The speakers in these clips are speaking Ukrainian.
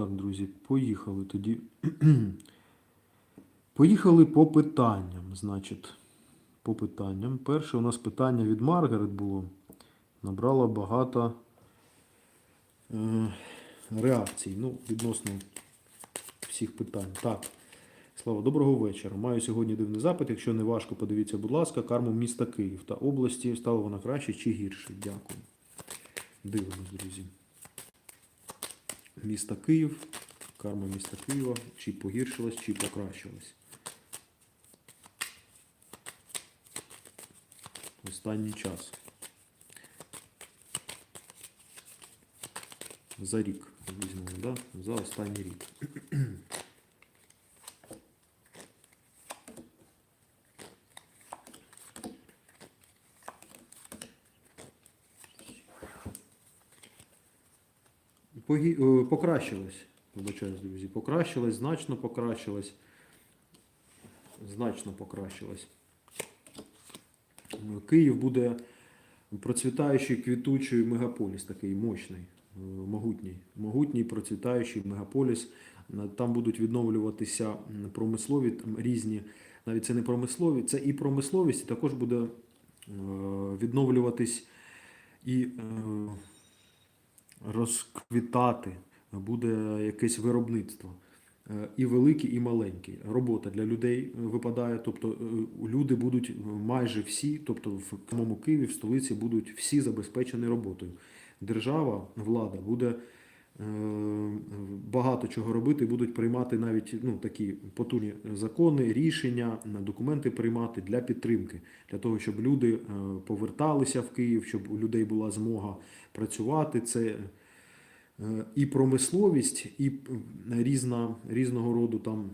Так, друзі, поїхали тоді. Поїхали по питанням. Значить, по питанням. Перше у нас питання від Маргарет було. Набрало багато е, реакцій. Ну, відносно всіх питань. Так. Слава, доброго вечора. Маю сьогодні дивний запит. Якщо не важко, подивіться, будь ласка, карму міста Київ та області. Стала вона краще чи гірше? Дякую. Дивимось, друзі. Міста Київ. Карма міста Києва. Чи погіршилась, чи покращилась. Останній час. За рік візьмемо, да? За останній рік. Е, Покращилась, вибачаюсь, друзі. Покращилась, значно покращилась. Значно покращилась. Київ буде процвітаючий, квітучий мегаполіс, такий мощний, е, могутній. Могутній, процвітаючий мегаполіс. Е, Там будуть відновлюватися промислові там різні, навіть це не промислові, це і промисловість, і також буде е, відновлюватись і е, розквітати, буде якесь виробництво. Е, І великі, і маленькі. Робота для людей випадає. Тобто е, люди будуть майже всі, тобто в самому Києві, в столиці будуть всі забезпечені роботою. Держава, влада буде багато чого робити, будуть приймати навіть ну, такі потужні закони, рішення, документи приймати для підтримки, для того, щоб люди е, поверталися в Київ, щоб у людей була змога працювати. Це е, і промисловість, і е, різна, різного роду там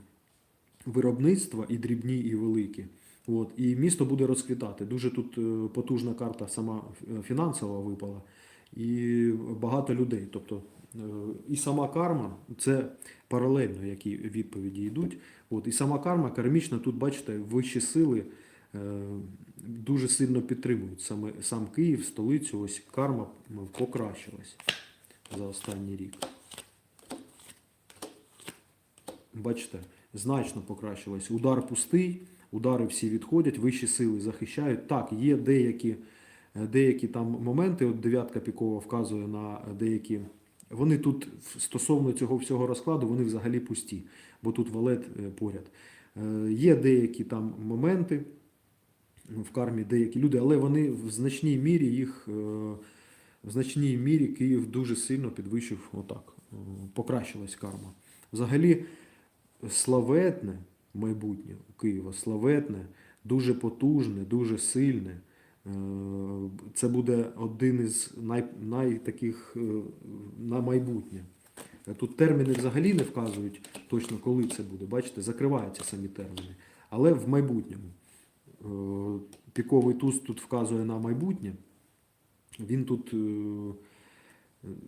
виробництва, і дрібні, і великі. От, і місто буде розквітати. Дуже тут е, потужна карта сама е, фінансова випала, і багато людей. Тобто е, і сама карма це паралельно, які відповіді йдуть. От, і сама карма кармічна, тут бачите, вищі сили е, дуже сильно підтримують саме сам Київ, столицю. Ось карма покращилась за останній рік. Бачите, значно покращилось. Удар пустий, удари всі відходять, вищі сили захищають. Так, є деякі, е, деякі там моменти, от дев'ятка пікова вказує на деякі. Вони тут стосовно цього всього розкладу, вони взагалі пусті, бо тут валет е, поряд. Е, Є деякі там моменти в кармі, деякі люди, але вони в значній мірі їх. е, в значній мірі Київ дуже сильно підвищив отак. Покращилась карма. Взагалі, славетне майбутнє у Києва, славетне, дуже потужне, дуже сильне. Е, Це буде один із най, най таких е, на майбутнє. Е, Тут терміни взагалі не вказують точно, коли це буде. Бачите, закриваються самі терміни. Але в майбутньому. Піковий туз тут вказує на майбутнє. Він тут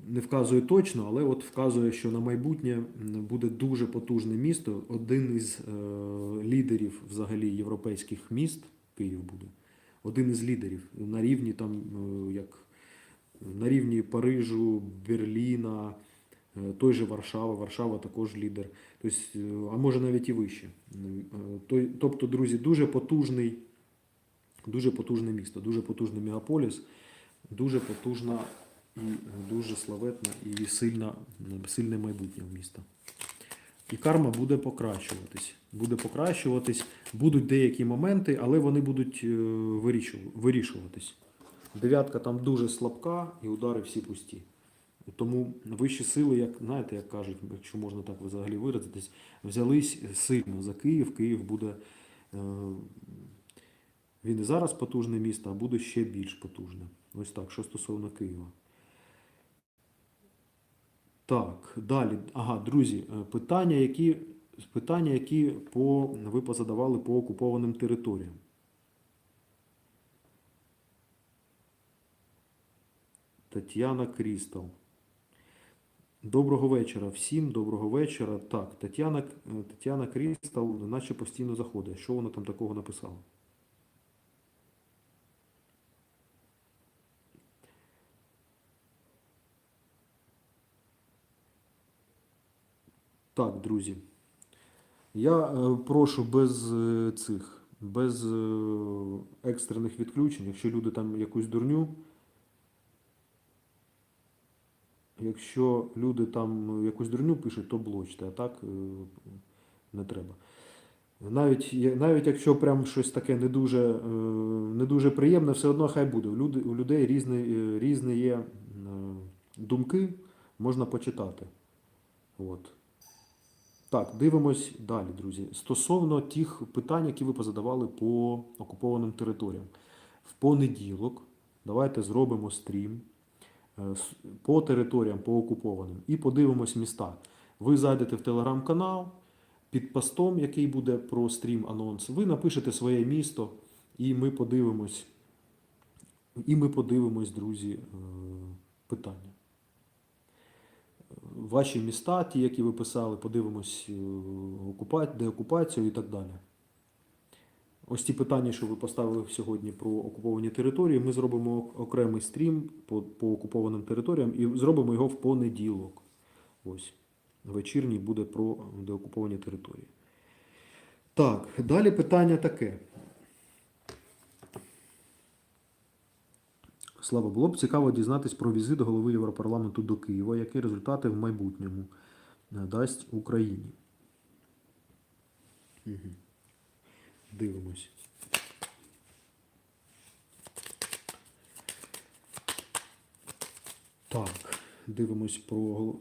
не вказує точно, але от вказує, що на майбутнє буде дуже потужне місто. Один із лідерів взагалі європейських міст, Київ буде, один із лідерів на рівні там, е, як на рівні Парижу, Берліна, е, той же Варшава. Варшава також лідер. Тобто, е, а може навіть і вище. Тобто, друзі, дуже потужний, дуже потужне місто, дуже потужний мегаполіс дуже потужна і дуже славетна і сильна, сильне майбутнє в міста. І карма буде покращуватись. Буде покращуватись, будуть деякі моменти, але вони будуть е, вирішуватись. Дев'ятка там дуже слабка і удари всі пусті. Тому вищі сили, як знаєте, як кажуть, якщо можна так взагалі виразитись, взялись сильно за Київ. Київ буде. е, Він і зараз потужне місто, а буде ще більш потужне. Ось так, що стосовно Києва. Так, далі. Ага, друзі, е, питання, які, питання, які по, ви позадавали по окупованим територіям. Тетяна Крістал. Доброго вечора всім, доброго вечора. Так, Тетяна, е, Тетяна Крістал, наче постійно заходить. Що вона там такого написала? Так, друзі. Я е, прошу без е, цих, без е, екстрених відключень, якщо люди там якусь дурню. Якщо люди там якусь дурню пишуть, то блочте, а так не треба. Навіть, навіть якщо прям щось таке не дуже, не дуже приємне, все одно хай буде. У, людей різні, різні є думки, можна почитати. От. Так, дивимось далі, друзі. Стосовно тих питань, які ви позадавали по окупованим територіям. В понеділок давайте зробимо стрім е, по територіям, по окупованим, і подивимось міста. Ви зайдете в телеграм-канал, під постом, який буде про стрім анонс, ви напишете своє місто, і ми подивимось, і ми подивимось, друзі, е, питання. Ваші міста, ті, які ви писали, подивимось е, окупа- деокупацію і так далі. Ось ті питання, що ви поставили сьогодні про окуповані території, ми зробимо окремий стрім по, по окупованим територіям і зробимо його в понеділок. Ось. Вечірній буде про деокуповані території. Так, далі питання таке. Слава, було б цікаво дізнатись про візит голови Європарламенту до Києва, які результати в майбутньому дасть Україні. Угу. Дивимось. Так, дивимось про,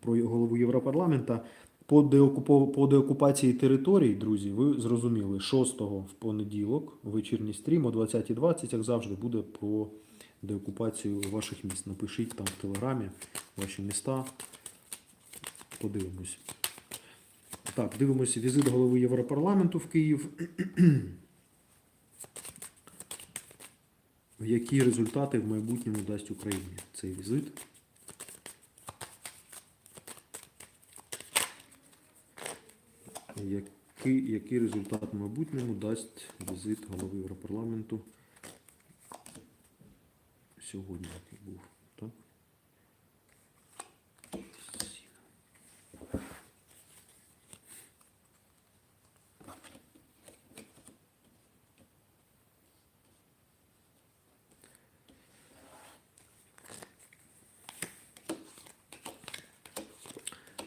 про голову Європарламента. По, деокупо- по деокупації територій, друзі, ви зрозуміли, 6 в понеділок вечірній стрім о 20.20, як завжди, буде про деокупацію ваших міст. Напишіть там в телеграмі ваші міста. Подивимось. Так, дивимося візит голови Європарламенту в Київ. Які результати в майбутньому дасть Україні цей візит? Який, який результат в майбутньому дасть візит голови Європарламенту сьогодні, який був, так?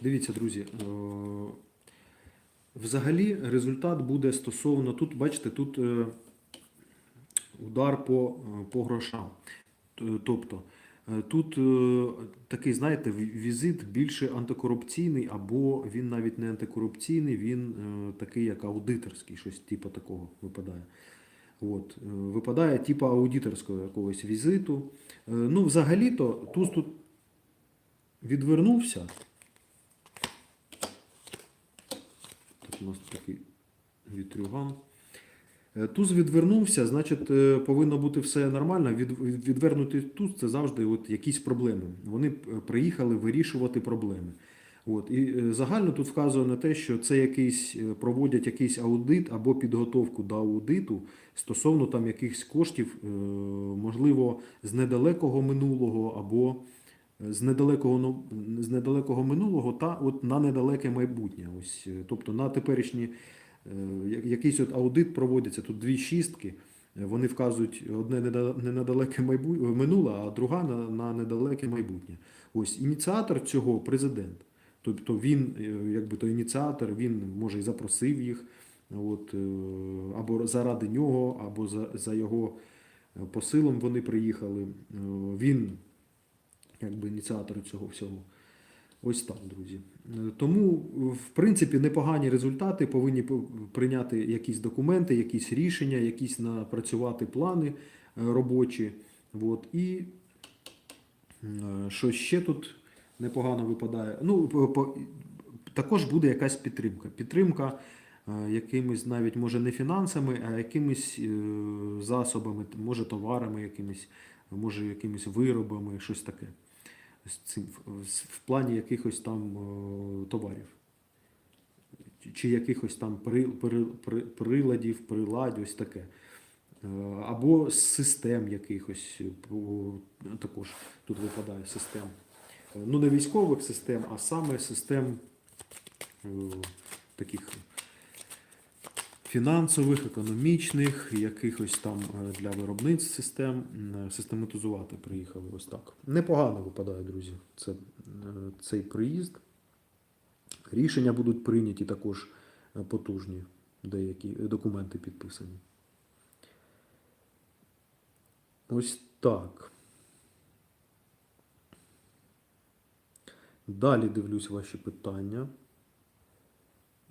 Дивіться, друзі, е, взагалі результат буде стосовно тут, бачите, тут е, удар по, е, по грошам. Тобто е, тут е, такий, знаєте, візит більше антикорупційний, або він навіть не антикорупційний, він е, такий, як аудиторський, щось типу такого випадає. От, випадає типу аудиторського якогось візиту. Ну, взагалі-то Туз тут відвернувся. Так, у нас такий вітрюган. Е, Туз відвернувся, значить, е, повинно бути все нормально. Від, від- туз це завжди от якісь проблеми. Вони е, приїхали вирішувати проблеми. От. І загально тут вказує на те, що це якийсь проводять якийсь аудит або підготовку до аудиту стосовно там якихось коштів, можливо, з недалекого минулого або з недалекого, з недалекого минулого та от на недалеке майбутнє. Ось, тобто на теперішні якийсь от аудит проводиться, тут дві шістки. е, Вони вказують одне не недалеке майбу- минуле, а друга на, на недалеке майбутнє. Ось ініціатор цього президент. Тобто він, е, якби то ініціатор, він може і запросив їх, от, е, або заради нього, або за, за його е, посилом вони приїхали. Е, Він якби ініціатор цього всього. Ось так, друзі. Е, Тому, в принципі, непогані результати повинні прийняти якісь документи, якісь рішення, якісь напрацювати плани е, робочі. От. І е, що ще тут непогано випадає. Ну, також буде якась підтримка. Підтримка е, якимись навіть може не фінансами, а якимись е, засобами, може товарами, якимись, може якимись виробами, щось таке. В- плані якихось там е, товарів. Чи- якихось там при, при, при, приладів, прилад, ось таке. Е, Або систем якихось, е, також тут випадає систем. Ну, не військових систем, а саме систем таких фінансових, економічних, якихось там е, для виробництв систем систематизувати приїхали. Ось так. Непогано випадає, друзі, це, е, цей приїзд. Рішення будуть прийняті також е, потужні, деякі е, документи підписані. Ось так. Далі дивлюсь ваші питання.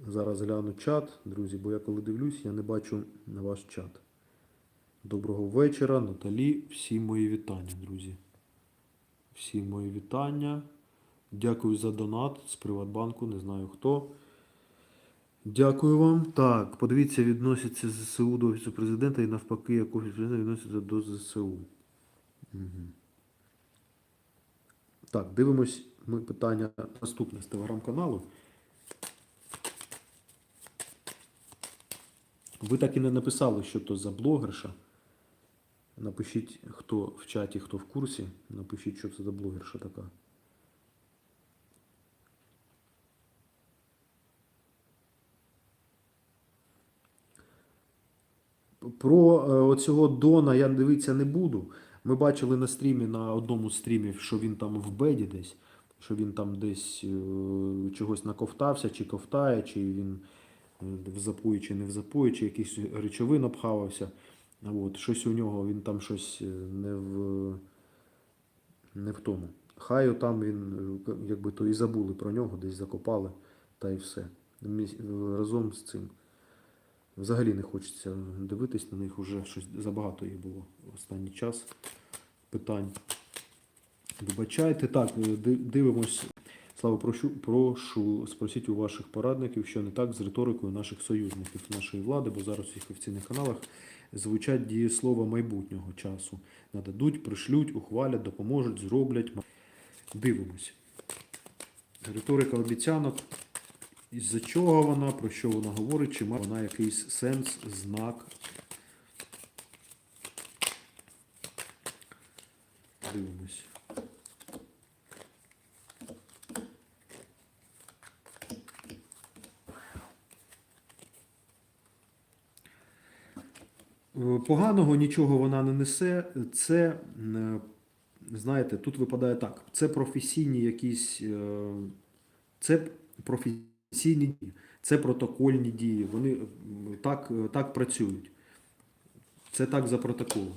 Зараз гляну чат, друзі, бо я коли дивлюсь, я не бачу на ваш чат. Доброго вечора, Наталі. Всі мої вітання, друзі. Всі мої вітання. Дякую за донат з Приватбанку, не знаю хто. Дякую вам. Так, подивіться, відносяться ЗСУ до Офісу президента і навпаки, як Офіс президента відноситься до ЗСУ. Угу. Так, дивимось ми питання наступне з телеграм-каналу. Ви так і не написали, що то за блогерша. Напишіть, хто в чаті, хто в курсі. Напишіть, що це за блогерша така. Про е, оцього Дона я дивитися не буду. Ми бачили на стрімі, на одному з стрімів, що він там в беді десь, що він там десь е, чогось наковтався, чи ковтає, чи він в запої, чи не в запої, чи якийсь речовин обхавався. От, щось у нього, він там щось е, не в, не в тому. Хай там він, е, якби то і забули про нього, десь закопали, та й все. Разом з цим. Взагалі не хочеться дивитись на них, вже щось забагато їх було в останній час. Питань. Вибачайте. Так, е, дивимось. Слава, прошу, прошу, спросіть у ваших порадників, що не так з риторикою наших союзників, нашої влади, бо зараз у всіх офіційних каналах звучать дієслова майбутнього часу. Нададуть, пришлють, ухвалять, допоможуть, зроблять. Дивимось. Риторика обіцянок. Із-за чого вона, про що вона говорить, чи має вона якийсь сенс, знак. Дивимось. Е, Поганого нічого вона не несе. Це, е, знаєте, тут випадає так. Це професійні якісь. е, Це професійні дії, це протокольні дії. Вони так, е, так працюють. Це так за протоколом.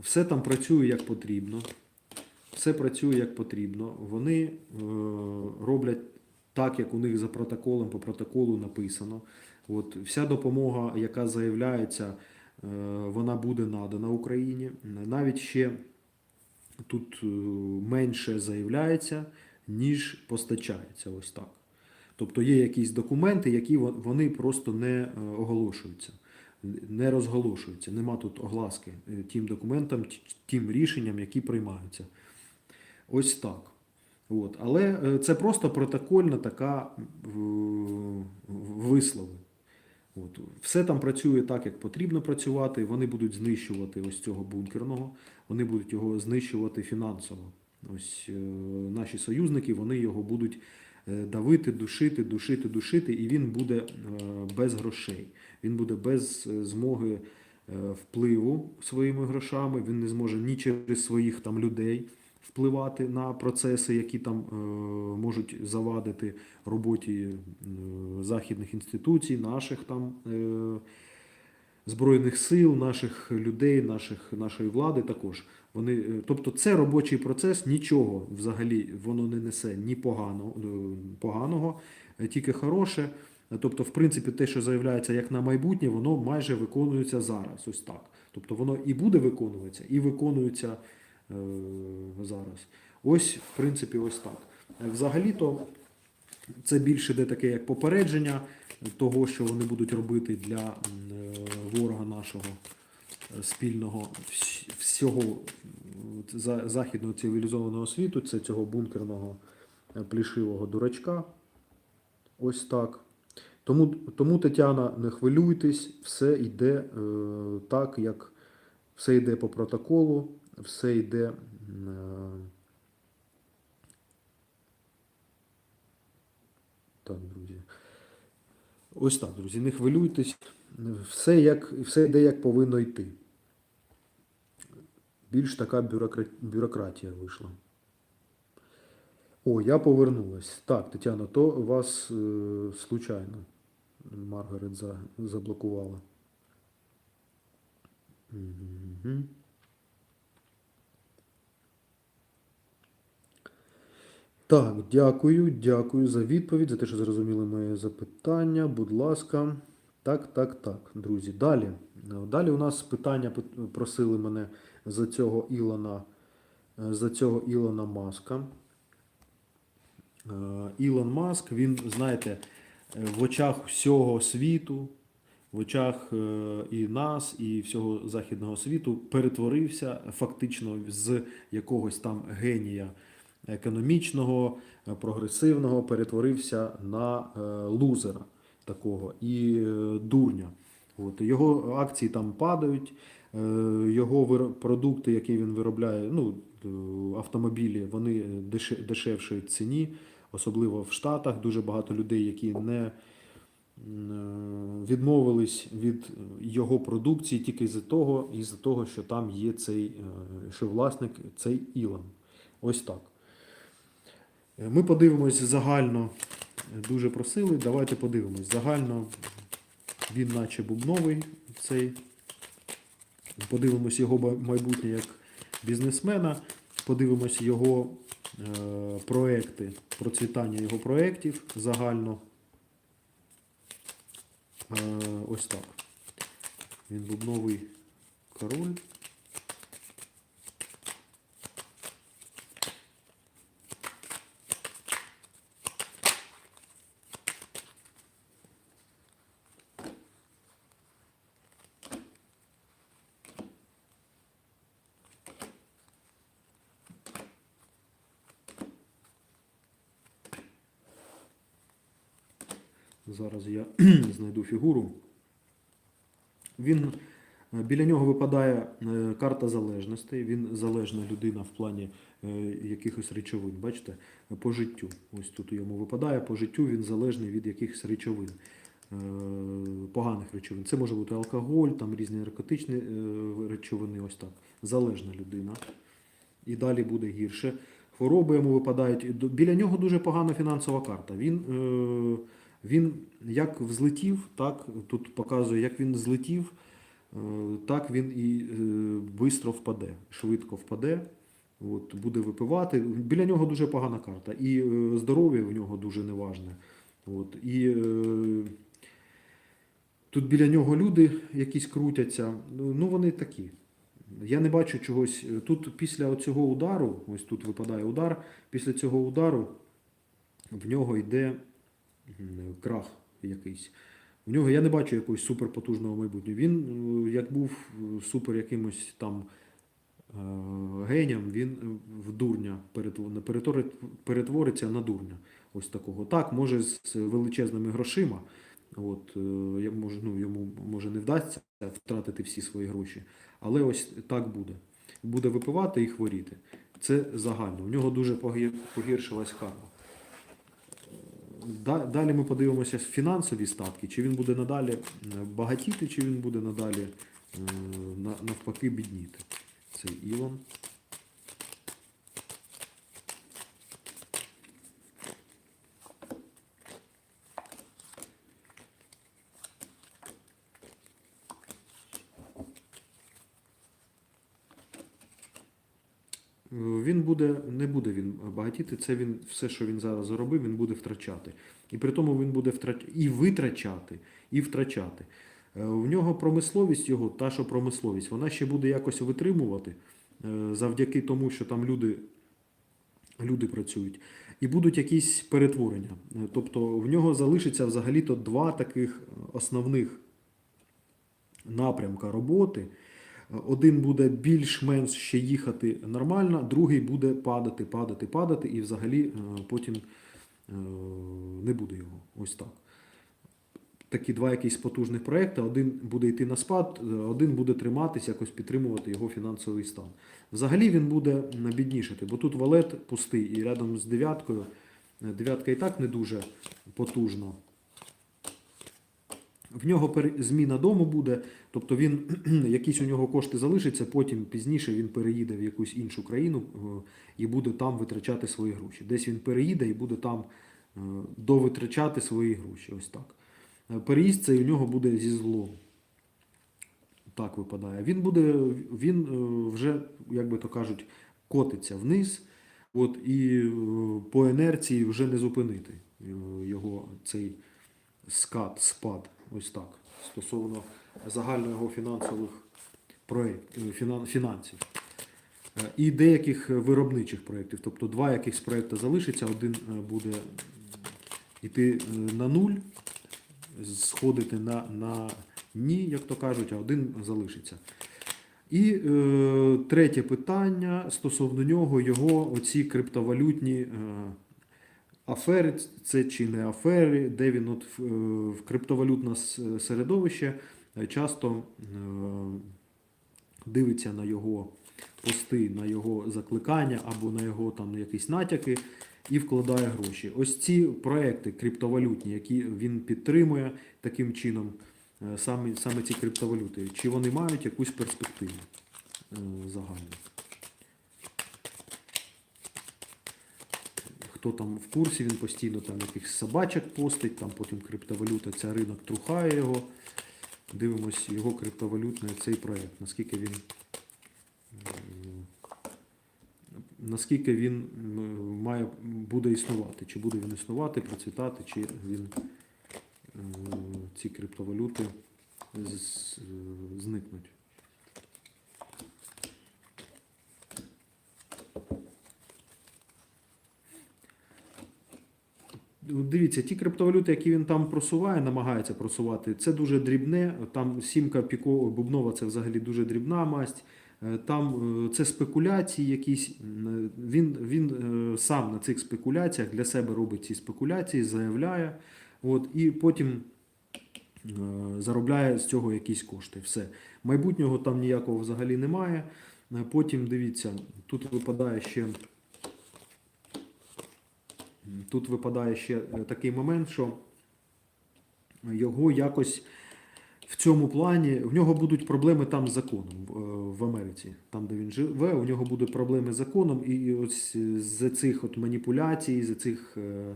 Все там працює як потрібно. Все працює як потрібно. Вони е, роблять так, як у них за протоколом, по протоколу написано. От, вся допомога, яка заявляється, вона буде надана Україні. Навіть ще тут е, менше заявляється, ніж постачається. Ось так. Тобто є якісь документи, які вони просто не е, оголошуються, не розголошуються. Нема тут огласки е, тим документам, тим рішенням, які приймаються. Ось так. От. Але е, це просто протокольна така е, вислови. От. Все там працює так, як потрібно працювати. Вони будуть знищувати ось цього бункерного, вони будуть його знищувати фінансово. Ось е, наші союзники вони його будуть е, давити, душити, душити, душити, і він буде е, без грошей. Він буде без е, змоги е, впливу своїми грошами. Він не зможе ні через своїх там людей впливати на процеси, які там е, можуть завадити роботі е, західних інституцій, наших там е, збройних сил, наших людей, наших, нашої влади також. Вони, тобто це робочий процес, нічого взагалі воно не несе ні погано, поганого, тільки хороше. Тобто, в принципі, те, що заявляється як на майбутнє, воно майже виконується зараз. Ось так. Тобто воно і буде виконуватися, і виконується зараз. Ось, в принципі, ось так. Е, Взагалі-то це більше де таке як попередження того, що вони будуть робити для е, ворога нашого е, спільного всього західного цивілізованого світу, це цього бункерного е, плішивого дурачка. Ось так. Тому, тому Тетяна, не хвилюйтесь, все йде е, так, як все йде по протоколу, все йде. Е, Так, друзі. Ось так, друзі, не хвилюйтесь. Все, як, все йде, як повинно йти. Більш така бюрократія вийшла. О, я повернулась. Так, Тетяна, то вас е, случайно Маргарет за, заблокувала. Так, дякую, дякую за відповідь, за те, що зрозуміли моє запитання. Будь ласка. Так, так, так, друзі. Далі. Далі у нас питання просили мене за цього Ілона, за цього Ілона Маска. Е, Ілон Маск, він, знаєте, е, в очах всього світу, в очах е, і нас, і всього західного світу перетворився фактично з якогось там генія економічного, е, прогресивного, перетворився на е, лузера такого і дурня. От, його акції там падають, його продукти, які він виробляє, ну, автомобілі, вони деше- дешевшають в ціні, особливо в Штатах. Дуже багато людей, які не відмовились від його продукції тільки із-за того, із-за того, що там є цей, е, що власник цей Ілон. Ось так. Е, Ми подивимось загально, е, дуже просили, давайте подивимось. Загально він наче був новий цей. Подивимось його майбутнє як бізнесмена, подивимось його е, проекти, процвітання його проєктів загально. Е, ось так. Він лубновий король. Зараз я знайду фігуру. Він е, біля нього випадає е, карта залежностей. Він залежна людина в плані е, якихось речовин. Бачите, по життю. Ось тут йому випадає по життю. Він залежний від якихось речовин, поганих речовин. Це може бути алкоголь, там різні наркотичні речовини. Ось так. Залежна людина. І далі буде гірше. Хвороби йому випадають. Біля нього дуже погана фінансова карта. Він, він як взлетів, так тут показує, як він злетів, е, так він і швидко впаде, швидко впаде. От, буде випивати. Біля нього дуже погана карта. І е, здоров'я в нього дуже неважне. От, і е, тут біля нього люди якісь крутяться. Ну, вони такі. Я не бачу чогось. Тут після цього удару, ось тут випадає удар, після цього удару в нього йде крах якийсь. В нього я не бачу якогось суперпотужного майбутнього. Він, е, як був е, супер якимось там е, генієм, він е, в дурня перетвор- перетвориться на дурня. Ось такого. Так, може з величезними грошима. От, е, я можу, ну, йому може не вдасться втратити всі свої гроші. Але ось так буде. Буде випивати і хворіти. Це загально. У нього дуже погіршилась карма. Да- Далі ми подивимося фінансові статки, чи він буде надалі е, багатіти, чи він буде надалі е, навпаки бідніти. Це Ілон. Е, Він буде, не буде він багатіти, це він все, що він зараз заробив, він буде втрачати. І при тому він буде втрач... і витрачати, і втрачати. Е, В нього промисловість його, та що промисловість, вона ще буде якось витримувати е, завдяки тому, що там люди, люди працюють. І будуть якісь перетворення. Е, Тобто в нього залишиться взагалі-то два таких основних напрямка роботи. Один буде більш-менш ще їхати нормально, другий буде падати, падати, падати, і взагалі е, потім е, не буде його. Ось так. Такі два якісь потужних проекти. Один буде йти на спад, е, один буде триматись, якось підтримувати його фінансовий стан. Взагалі він буде біднішати, бо тут валет пустий і рядом з дев'яткою Дев'ятка і так не дуже потужна. В нього зміна дому буде, тобто він якісь у нього кошти залишаться, потім пізніше він переїде в якусь іншу країну е, і буде там витрачати свої гроші. Десь він переїде і буде там е, довитрачати свої гроші. Ось так. Е, Переїзд цей у нього буде зі злом. Так випадає. Він буде, він вже, як би то кажуть, котиться вниз. От, і по інерції вже не зупинити його цей скат, спад. Ось так. Стосовно загально його фінансових фінан, фінансів. Е, І деяких виробничих проєктів. Тобто два якихось проєкти залишиться, один е, буде йти е, на нуль, сходити на, на ні, як то кажуть, а один залишиться. І е, третє питання стосовно нього, його оці криптовалютні е, афери, це чи не афери, де він от в, е, криптовалютне середовище е, часто е, дивиться на його пости, на його закликання або на його там якісь натяки і вкладає гроші. Ось ці проекти криптовалютні, які він підтримує таким чином, саме, саме ці криптовалюти, чи вони мають якусь перспективу загальну? Хто там в курсі, він постійно там якихось собачок постить, там потім криптовалюта, ця ринок трухає його. Дивимось його криптовалютний цей проект, наскільки він наскільки він має, буде існувати, чи буде він існувати, процвітати, чи він ці криптовалюти зникнуть. Дивіться, ті криптовалюти, які він там просуває, намагається просувати, це дуже дрібне. Там сімка піко бубнова це взагалі дуже дрібна масть. Е, Там е, це спекуляції якісь. Він, він е, сам на цих спекуляціях для себе робить ці спекуляції, заявляє. От, і потім е, заробляє з цього якісь кошти. Все. Майбутнього там ніякого взагалі немає. Е, Потім дивіться, тут випадає ще. Тут випадає ще е, такий момент, що його якось в цьому плані, в нього будуть проблеми там з законом в- е, Америці, там, де він живе, у нього будуть проблеми з законом, і ось з цих от маніпуляцій, з цих е,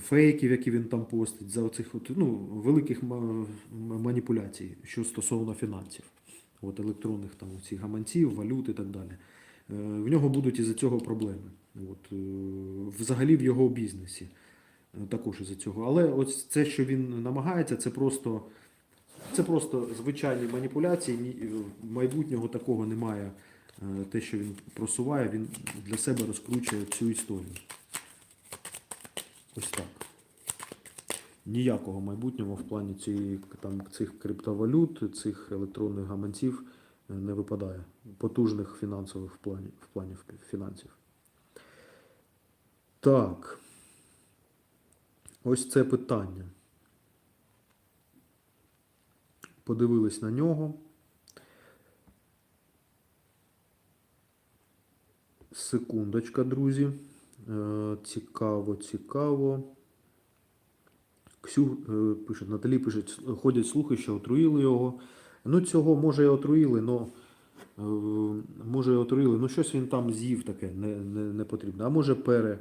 фейків, які він там постить, за оцих от, ну, великих маніпуляцій, що стосовно фінансів, от електронних там цих гаманців, валют і так далі. В нього будуть із-за цього проблеми. От, е, взагалі в його бізнесі е, також із-за цього. Але ось це, що він намагається, це просто, це просто звичайні маніпуляції. Е, Майбутнього такого немає. Те, що він просуває, він для себе розкручує цю історію. Ось так. Ніякого майбутнього в плані цієї, там, цих криптовалют, цих електронних гаманців не випадає. Потужних фінансових в плані, в плані фінансів. Так. Ось це питання. Подивились на нього. Секундочка, друзі. Е, Цікаво, цікаво. Ксю е, пише, Наталі пише, ходять слухи, що отруїли його. Ну, цього може і отруїли, но е, може і отруїли. Ну, щось він там з'їв таке, не, не, не потрібно. А може пере,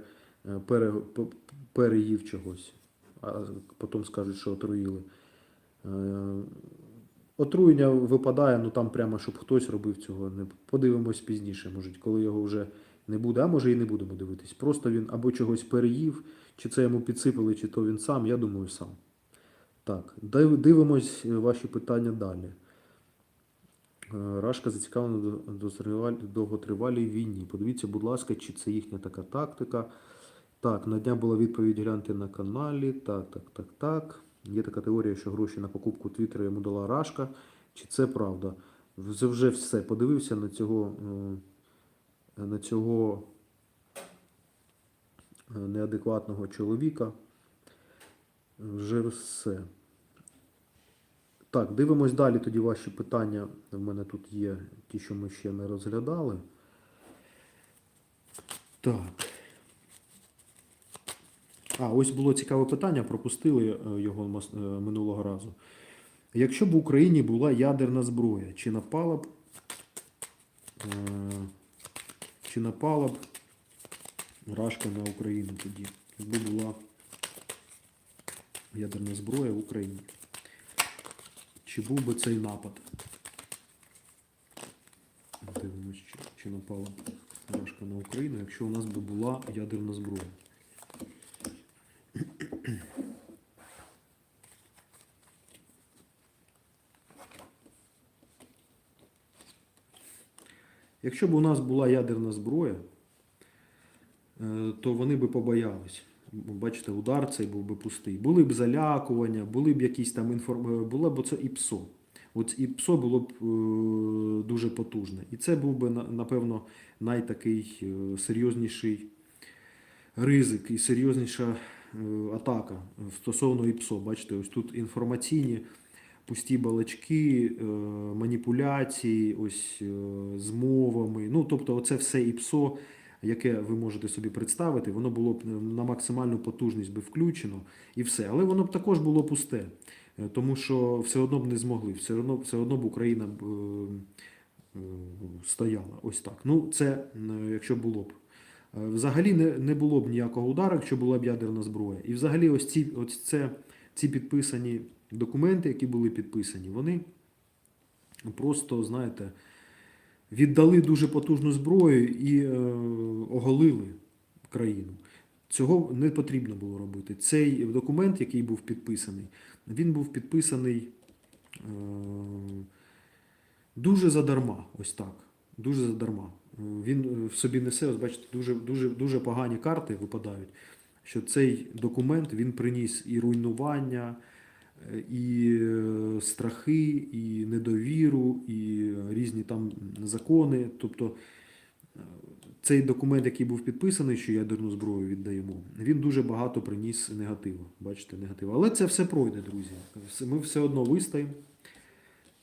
пере, переїв чогось, а потім скажуть, що отруїли. Е, Отруєння випадає, ну там прямо, щоб хтось робив цього. Подивимось пізніше, може, коли його вже не буде, а може і не будемо дивитись. Просто він або чогось переїв, чи це йому підсипали, чи то він сам, я думаю, сам. Так, дивимось е, ваші питання далі. Е, Рашка зацікавлена до- довготривалій війні. Подивіться, будь ласка, чи це їхня така тактика. Так, на дня була відповідь гляньте на каналі. Так, так, так, так. Є така теорія, що гроші на покупку Твіттера йому дала Рашка. Чи це правда? Вже вже все. Подивився на цього, на цього е, неадекватного чоловіка. Вже все. Так, дивимось далі тоді ваші питання. У мене тут є ті, що ми ще не розглядали. Так. А, ось було цікаве питання, пропустили е, його е, минулого разу. Якщо б в Україні була ядерна зброя, чи напала б, е, чи напала б Рашка на Україну тоді? Якби була ядерна зброя в Україні. Чи був би цей напад? Дивимось, чи, напала Рашка на Україну, якщо у нас би була ядерна зброя. Якщо б у нас була ядерна зброя, е, то вони би побоялись. Бачите, удар цей був би пустий. Були б залякування, були б якісь там інформ... було б це ІПСО. От ІПСО було б е, дуже потужне. І це був би, напевно, найтакий е, серйозніший ризик і серйозніша е, атака стосовно ІПСО. Бачите, ось тут інформаційні пусті балачки, е, маніпуляції, ось е, з мовами. Ну, тобто, оце все ІПСО, яке ви можете собі представити, воно було б на максимальну потужність би включено і все. Але воно б також було пусте, е, тому що все одно б не змогли, все одно, все одно б Україна б е, е, стояла. Ось так. Ну, це е, якщо було б. Е, Взагалі не, не було б ніякого удару, якщо була б ядерна зброя. І взагалі ось ці, ось це, ці підписані документи, які були підписані, вони просто, знаєте, віддали дуже потужну зброю і е, оголили країну. Цього не потрібно було робити. Цей документ, який був підписаний, він був підписаний е, дуже задарма. Ось так. Дуже задарма. Він е, в собі несе, ось бачите, дуже, дуже, дуже погані карти випадають, що цей документ він приніс і руйнування, і е, страхи, і недовіру, і різні там закони. Тобто е, цей документ, який був підписаний, що ядерну зброю віддаємо, він дуже багато приніс негативу. Бачите, негативу. Але це все пройде, друзі. Ми все одно вистоїмо.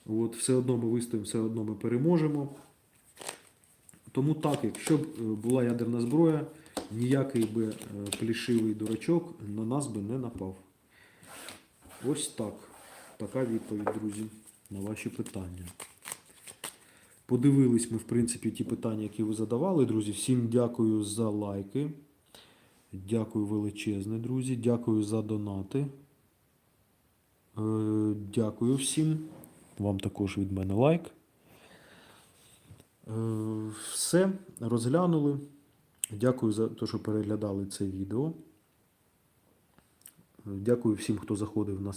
От, все одно ми вистоїмо, все одно ми переможемо. Тому так, якщо б е, була ядерна зброя, ніякий би плішивий дурачок на нас би не напав. Ось так. Така відповідь, друзі, на ваші питання. Подивились ми, в принципі, ті питання, які ви задавали, друзі. Всім дякую за лайки. Дякую величезне, друзі. Дякую за донати. Е, Дякую всім. Вам також від мене лайк. Е, Все, розглянули. Дякую за те, що переглядали це відео. Дякую всім, хто заходив на,